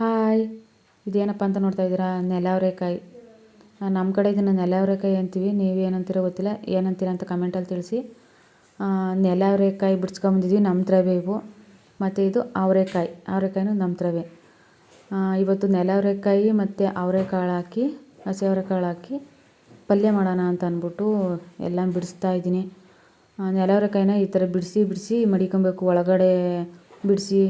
Hi, ಇದೇನಪ್ಪ ಅಂತ ನೋಡ್ತಾ ಇದ್ದೀರಾ? ನೆಲವರೆಕಾಯಿ ನಮ್ಮ ಕಡೆ ಇದನ್ನು ನೆಲವರೆಕಾಯಿ ಅಂತೀವಿ. ನೀವು ಏನಂತೀರೋ ಗೊತ್ತಿಲ್ಲ. ಏನಂತೀರ ಅಂತ ಕಮೆಂಟಲ್ಲಿ ತಿಳಿಸಿ. ನೆಲವರೆಕಾಯಿ ಬಿಡ್ಸ್ಕೊಂಬಂದಿದ್ವಿ ನಮ್ಮ ತ್ರವೇ ಇವು. ಮತ್ತು ಇದು ಅವರೆಕಾಯಿ. ಅವರೆಕಾಯಿನೂ ನಮ್ಮ ತ್ರವೇ ಇವತ್ತು ನೆಲವರೆಕಾಯಿ ಮತ್ತು ಅವರೆಕಾಳು ಹಾಕಿ, ಹಸಿ ಅವರೆಕಾಳು ಹಾಕಿ ಪಲ್ಯ ಮಾಡೋಣ ಅಂತ ಅಂದ್ಬಿಟ್ಟು ಎಲ್ಲ ಬಿಡಿಸ್ತಾ ಇದ್ದೀನಿ. ನೆಲವರೆಕಾಯಿನ ಈ ಥರ ಬಿಡಿಸಿ ಬಿಡಿಸಿ ಮಡಿಕೊಬೇಕು, ಒಳಗಡೆ ಬಿಡಿಸಿ.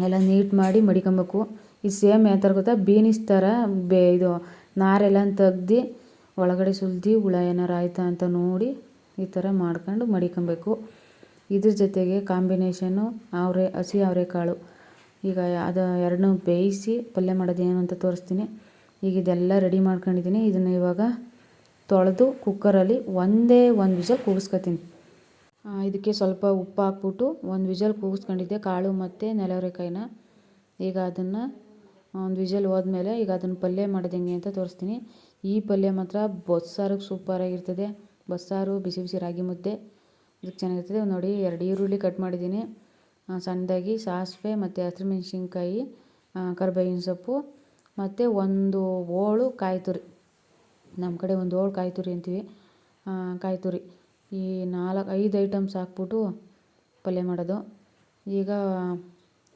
ಎಲ್ಲ ನೀಟ್ ಮಾಡಿ ಮಡಿಕೊಬೇಕು. ಇದು ಸೇಮ್ ಯಾವ ಗೊತ್ತಾ? ಬೀನಿಸ್ ಥರ ಬೇ ಇದು ನಾರೆಲ್ಲ ತೆಗ್ದು ಒಳಗಡೆ ಸುಲಿದು ಹುಳ ಏನಾರು ಆಯ್ತಾ ಅಂತ ನೋಡಿ ಈ ಥರ ಮಾಡ್ಕೊಂಡು ಮಡಿಕೊಬೇಕು. ಇದ್ರ ಜೊತೆಗೆ ಕಾಂಬಿನೇಷನ್ನು ಅವರೆ, ಹಸಿ ಅವರೆಕಾಳು. ಈಗ ಅದು ಎರಡನ್ನೂ ಬೇಯಿಸಿ ಪಲ್ಯ ಮಾಡೋದೇನು ಅಂತ ತೋರಿಸ್ತೀನಿ. ಈಗ ಇದೆಲ್ಲ ರೆಡಿ ಮಾಡ್ಕೊಂಡಿದ್ದೀನಿ. ಇದನ್ನು ಇವಾಗ ತೊಳೆದು ಕುಕ್ಕರಲ್ಲಿ ಒಂದೇ ಒಂದು ವಿಷಲ್ ಕೂಗಿಸ್ಕೊತೀನಿ. ಇದಕ್ಕೆ ಸ್ವಲ್ಪ ಉಪ್ಪು ಹಾಕ್ಬಿಟ್ಟು ಒಂದು ವಿಜಲ್ ಕೂಗಿಸ್ಕೊಂಡಿದ್ದೆ, ಕಾಳು ಮತ್ತು ನೆಲವರೆಕಾಯಿನ. ಈಗ ಅದನ್ನು ಒಂದು ವಿಜಲ್ ಹೋದ್ಮೇಲೆ ಈಗ ಅದನ್ನು ಪಲ್ಯ ಮಾಡೋದು ಹೆಂಗೆ ಅಂತ ತೋರಿಸ್ತೀನಿ. ಈ ಪಲ್ಯ ಮಾತ್ರ ಬಸ್ಸಾರಿಗೆ ಸೂಪರಾಗಿರ್ತದೆ. ಬಸ್ಸಾರು, ಬಿಸಿ ಬಿಸಿ ರಾಗಿ ಮುದ್ದೆ, ಇದಕ್ಕೆ ಚೆನ್ನಾಗಿರ್ತದೆ. ನೋಡಿ, ಎರಡು ಈರುಳ್ಳಿ ಕಟ್ ಮಾಡಿದ್ದೀನಿ. ಸಣ್ಣದಾಗಿ ಸಾಸಿವೆ ಮತ್ತು ಹಸಿಮೆಣಸಿನ್ಕಾಯಿ ಕರ್ಬೇವಿನ ಸೊಪ್ಪು ಮತ್ತು ಒಂದು ಓಳು ಕಾಯಿ ತುರಿ. ನಮ್ಮ ಕಡೆ ಒಂದು ಓಳು ಕಾಯಿ ತುರಿ ಅಂತೀವಿ. ಕಾಯಿ ತುರಿ. ಈ ನಾಲ್ಕು, ಐದು ಐಟಮ್ಸ್ ಹಾಕ್ಬಿಟ್ಟು ಪಲ್ಯ ಮಾಡೋದು. ಈಗ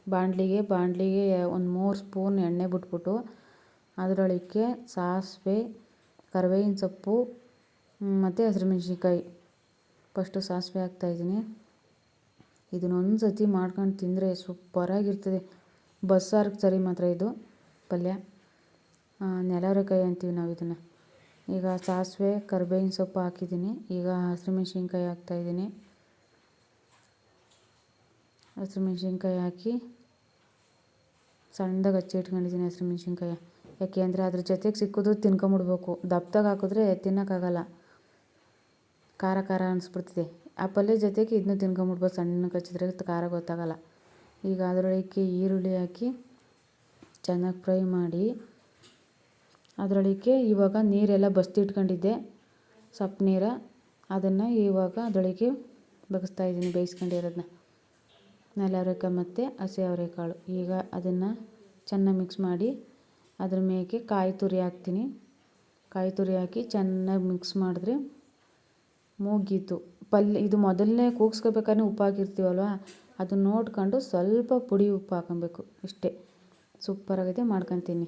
ಬಾಣಲಿಗೆ ಬಾಣಲಿಗೆ ಒಂದು ಮೂರು ಸ್ಪೂನ್ ಎಣ್ಣೆ ಬಿಟ್ಬಿಟ್ಟು ಅದರೊಳಕ್ಕೆ ಸಾಸಿವೆ, ಕರಿಬೇವಿನ ಸೊಪ್ಪು ಮತ್ತು ಹಸಿಮೆಣ್ಸಿನ್ಕಾಯಿ ಫಸ್ಟು ಸಾಸಿವೆ ಹಾಕ್ತಾಯಿದ್ದೀನಿ ಇದನ್ನೊಂದು ಸತಿ ಮಾಡ್ಕೊಂಡು ತಿಂದರೆ ಸೂಪರಾಗಿರ್ತದೆ ಬಸ್ಸಾರಿಗೆ ಸರಿ ಮಾತ್ರ ಇದು ಪಲ್ಯ. ನೆಲವರೆಕಾಯಿ ಅಂತೀವಿ ನಾವು ಇದನ್ನು. ಈಗ ಸಾಸಿವೆ, ಕರ್ಬೇವಿನ ಸೊಪ್ಪು ಹಾಕಿದ್ದೀನಿ. ಈಗ ಹಸಿಮೆಣ್ಸಿನ್ಕಾಯಿ ಹಾಕ್ತಾಯಿದ್ದೀನಿ ಹಸಿಮೆಣ್ಸಿನ್ಕಾಯಿ ಹಾಕಿ ಸಣ್ಣದಾಗಿ ಹಚ್ಚಿ ಇಟ್ಕೊಂಡಿದ್ದೀನಿ ಹಸಿಮೆಣ್ಸಿನ್ಕಾಯಿ ಯಾಕೆ ಅಂದರೆ ಅದ್ರ ಜೊತೆಗೆ ಸಿಕ್ಕಿದ್ರು ತಿನ್ಕೊಂಬಿಡ್ಬೇಕು. ದಪ್ಪದಾಗ ಹಾಕಿದ್ರೆ ತಿನ್ನೋಕ್ಕಾಗಲ್ಲ. ಖಾರ ಖಾರ ಅನಿಸ್ಬಿಡ್ತಿದೆ. ಆ ಪಲ್ಯ ಜೊತೆಗೆ ಇದನ್ನ ತಿನ್ಕೊಂಬಿಡ್ಬೋದು. ಸಣ್ಣಗೆ ಹಚ್ಚಿದ್ರೆ ಖಾರ ಗೊತ್ತಾಗಲ್ಲ. ಈಗ ಅದರೊಳಗೆ ಈರುಳ್ಳಿ ಹಾಕಿ ಚೆನ್ನಾಗಿ ಫ್ರೈ ಮಾಡಿ ಅದರೊಳಕ್ಕೆ ಇವಾಗ ನೀರೆಲ್ಲ ಬಸ್ತಿಟ್ಕೊಂಡಿದ್ದೆ. ಸೊಪ್ಪು ನೀರು. ಅದನ್ನು ಇವಾಗ ಅದರೊಳಗೆ ಬಗ್ಸ್ತಾಯಿದ್ದೀನಿ ಬೇಯಿಸ್ಕೊಂಡಿರೋದನ್ನ ನೆಲ ಮತ್ತು ಹಸಿ ಅವರೆಕಾಳು ಈಗ ಅದನ್ನು ಚೆನ್ನಾಗಿ ಮಿಕ್ಸ್ ಮಾಡಿ ಅದ್ರ ಮೇಲೆ ಕಾಯಿ ತುರಿ ಹಾಕ್ತೀನಿ. ಕಾಯಿ ತುರಿ ಹಾಕಿ ಚೆನ್ನಾಗಿ ಮಿಕ್ಸ್ ಮಾಡಿದ್ರೆ ಮೂಗಿತು. ಪಲ್ಯ ಇದು ಮೊದಲನೇ ಕೂಗಿಸ್ಕೋಬೇಕಾದ್ರೆ ಉಪ್ಪು ಹಾಕಿರ್ತೀವಲ್ವ ಅದನ್ನ ನೋಡ್ಕೊಂಡು ಸ್ವಲ್ಪ ಪುಡಿ ಉಪ್ಪು ಹಾಕೊಬೇಕು ಇಷ್ಟೇ. ಸೂಪರಾಗೈತೆ ಮಾಡ್ಕೊತೀನಿ.